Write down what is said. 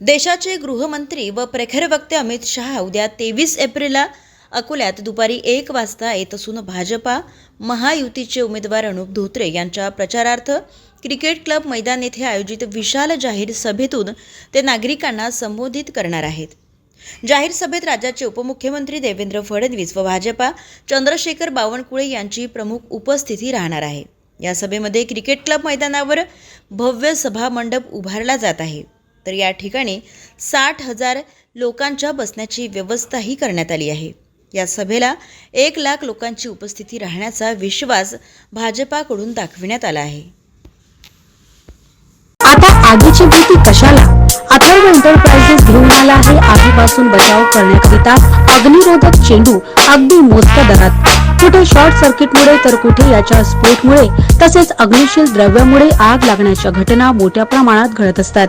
देशाचे गृहमंत्री व प्रखर वक्ते अमित शहा उद्या तेवीस एप्रिलला अकोल्यात दुपारी एक वाजता येत असून भाजपा महायुतीचे उमेदवार अनुप धोत्रे यांच्या प्रचारार्थ क्रिकेट क्लब मैदान येथे आयोजित विशाल जाहीर सभेतून ते नागरिकांना संबोधित करणार आहेत. जाहीर सभेत राज्याचे उपमुख्यमंत्री देवेंद्र फडणवीस व भाजपा चंद्रशेखर बावनकुळे यांची प्रमुख उपस्थिती राहणार आहे. या सभेमध्ये क्रिकेट क्लब मैदानावर भव्य सभा मंडप उभारला जात आहे. तर या ठिकाणी साठ हजार लोकांच्या बसण्याची व्यवस्थाही करण्यात आली आहे. या सभेला एक लाख लोकांची उपस्थिती राहण्याचा विश्वास भाजपाकडून दाखविण्यात आला आहे. आता आगीची भीती कशाला? अथर्व एंटरप्राइजेस घेऊन आला आहे आगीपासून बचाव करण्याकरिता अग्निरोधक चेंडू अगदी मोजक्या दरात. कुठे शॉर्ट सर्किटमुळे तर कुठे याच्या स्फोटमुळे तसेच अग्निशील द्रव्यामुळे आग लागण्याच्या घटना मोठ्या प्रमाणात घडत असतात.